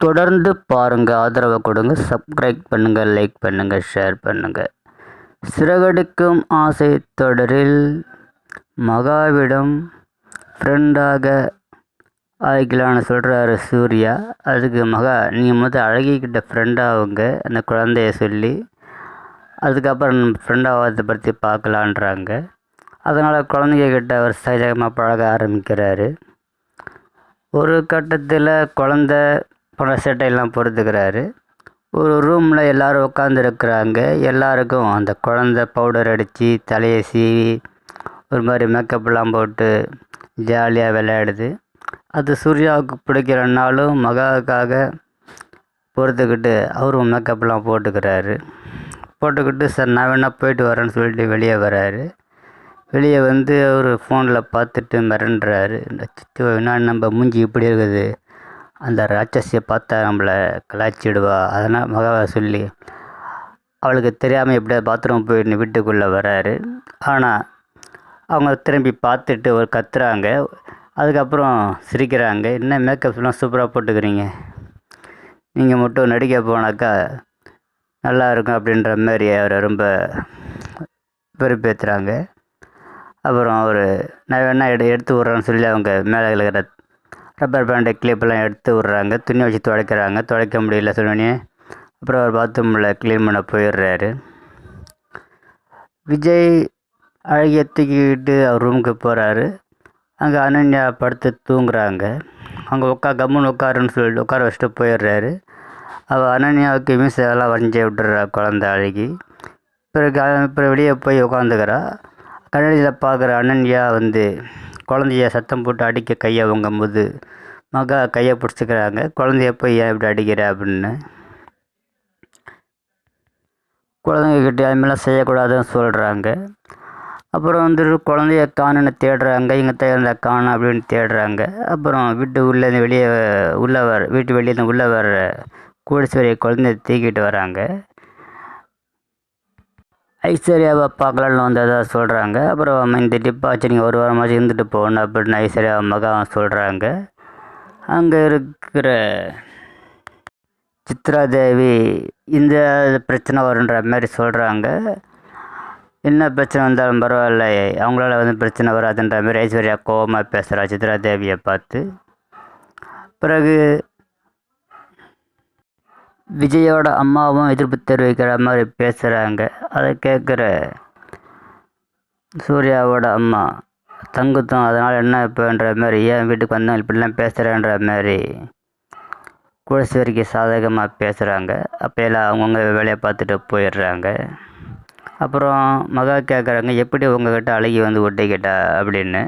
தொடர்ந்து பாருங்கள் ஆதரவை கொடுங்க சப்ஸ்கிரைப் பண்ணுங்கள் லைக் பண்ணுங்கள் ஷேர் பண்ணுங்கள் சிறகடிக்கும் ஆசை தொடரில் மகாவிடம் ஃப்ரெண்டாக ஆகிக்கலான்னு சொல்கிறாரு சூர்யா. அதுக்கு மகா நீங்கள் முதல் அழகிக்கிட்ட ஃப்ரெண்டாகுங்க அந்த குழந்தைய சொல்லி அதுக்கப்புறம் ஃப்ரெண்டாகிறத பற்றி பார்க்கலான்றாங்க. அதனால் குழந்தைகிட்ட அவர் சகஜமாக பழக ஆரம்பிக்கிறாரு. ஒரு கட்டத்தில் குழந்த அப்புறம் சட்டையெல்லாம் பொறுத்துக்கிறாரு. ஒரு ரூமில் எல்லோரும் உட்காந்துருக்குறாங்க எல்லாருக்கும் அந்த குழந்த பவுடர் அடித்து தலையை சீவி ஒரு மாதிரி மேக்கப்லாம் போட்டு ஜாலியாக விளையாடுது. அது சூர்யாவுக்கு பிடிக்கிறனாலும் மகாவுக்காக பொறுத்துக்கிட்டு அவரும் மேக்கப்லாம் போட்டுக்கிறாரு. போட்டுக்கிட்டு சார் நான் வேணால் போயிட்டு வரேன்னு சொல்லிட்டு வெளியே வராரு. வெளியே வந்து அவர் ஃபோனில் பார்த்துட்டு மிரண்டுறாரு. அச்சோ என்ன நம்ம மூஞ்சி இப்படி இருக்குது. அந்த ராட்சசியை பார்த்தா நம்மளை கலாய்ச்சிடுவா அதனால் மகாவை சொல்லி அவளுக்கு தெரியாமல் எப்படியா பாத்ரூம் போய் வீட்டுக்குள்ளே வராரு. ஆனால் அவங்க திரும்பி பார்த்துட்டு ஒரு கத்துறாங்க. அதுக்கப்புறம் சிரிக்கிறாங்க. என்ன மேக்கப்லாம் சூப்பராக போட்டுக்கிறீங்க? நீங்கள் மட்டும் நடிக்க போனாக்கா நல்லா இருக்கும் அப்படின்ற மாதிரி அவரை ரொம்ப வெறுப்பேற்றுறாங்க அப்புறம் அவர் நான் வேணா எடு எடுத்து விட்றேன்னு சொல்லி அவங்க மேலே இருக்கிற ரப்பர் பேண்டை கிளிப்பெல்லாம் எடுத்து விட்றாங்க. துணி வச்சு துடைக்கிறாங்க. துடைக்க முடியல சொன்னோடனே அப்புறம் அவர் பாத்ரூமில் க்ளீன் பண்ண போயிடுறாரு. விஜய் அழகிய தூக்கிக்கிட்டு அவர் ரூமுக்கு போகிறாரு அங்கே அனன்யா படுத்து தூங்குறாங்க. அங்கே உட்கா கம்முன்னு உட்காருன்னு சொல்லிட்டு உட்கார வச்சுட்டு போயிடுறாரு. அவள் அனன்யாவுக்கு மீசெல்லாம் வரைஞ்சி விட்டுறா குழந்த அழகி. பிறகு அப்புறம் வெளியே போய் உட்காந்துக்கிறா. கண்ணடியில் பார்க்குற அனன்யா வந்து குழந்தைய சத்தம் போட்டு அடிக்க கையை வாங்கும்போது மகா கையை பிடிச்சிக்கிறாங்க. குழந்தைய போய் ஏன் இப்படி அடிக்கிற? அப்படின்னு. குழந்தைங்கக்கிட்ட அதுமாதிரிலாம் செய்யக்கூடாதுன்னு சொல்கிறாங்க அப்புறம் வந்து குழந்தைய காணுன்னு தேடுறாங்க. இங்கே தேர்ந்த காணும் அப்படின்னு தேடுறாங்க. அப்புறம் வீட்டு உள்ளே வெளியே உள்ளே வர வீட்டு வெளியே உள்ளே வர கோடீஸ்வரி குழந்தைய தூக்கிட்டு வராங்க. ஐஸ்வர்யாவை பார்க்கலான்னு வந்ததாக சொல்கிறாங்க அப்புறம் இந்த டிப்பாச்சு நீங்கள் ஒரு வாரமாச்சும் இருந்துட்டு போகணும் அப்படின்னு ஐஸ்வர்யா மகா சொல்கிறாங்க அங்கே இருக்கிற சித்ரா தேவி இந்த பிரச்சனை வருன்ற மாதிரி சொல்கிறாங்க என்ன பிரச்சனை வந்தாலும் பரவாயில்ல அவங்களால வந்து பிரச்சனை வராதுன்ற மாதிரி ஐஸ்வர்யா கோபமாக பேசுகிறா சித்ரா தேவியை பார்த்து. பிறகு விஜயோட அம்மாவும் எதிர்ப்பு தெரிவிக்கிற மாதிரி பேசுகிறாங்க அதை கேட்குற சூர்யாவோட அம்மா தங்குத்தம் அதனால் என்ன இப்போன்ற மாதிரி ஏன் வீட்டுக்கு வந்தோம் இப்படிலாம் பேசுகிறேன்ற மாதிரி குலசேரிக்கு சாதகமாக பேசுகிறாங்க அப்போ எல்லாம் அவங்கவுங்க வேலையை பார்த்துட்டு போயிடுறாங்க. அப்புறம் மகா கேட்குறாங்க எப்படி உங்ககிட்ட அழகி வந்து ஒட்டிக்கிட்டா? அப்படின்னு.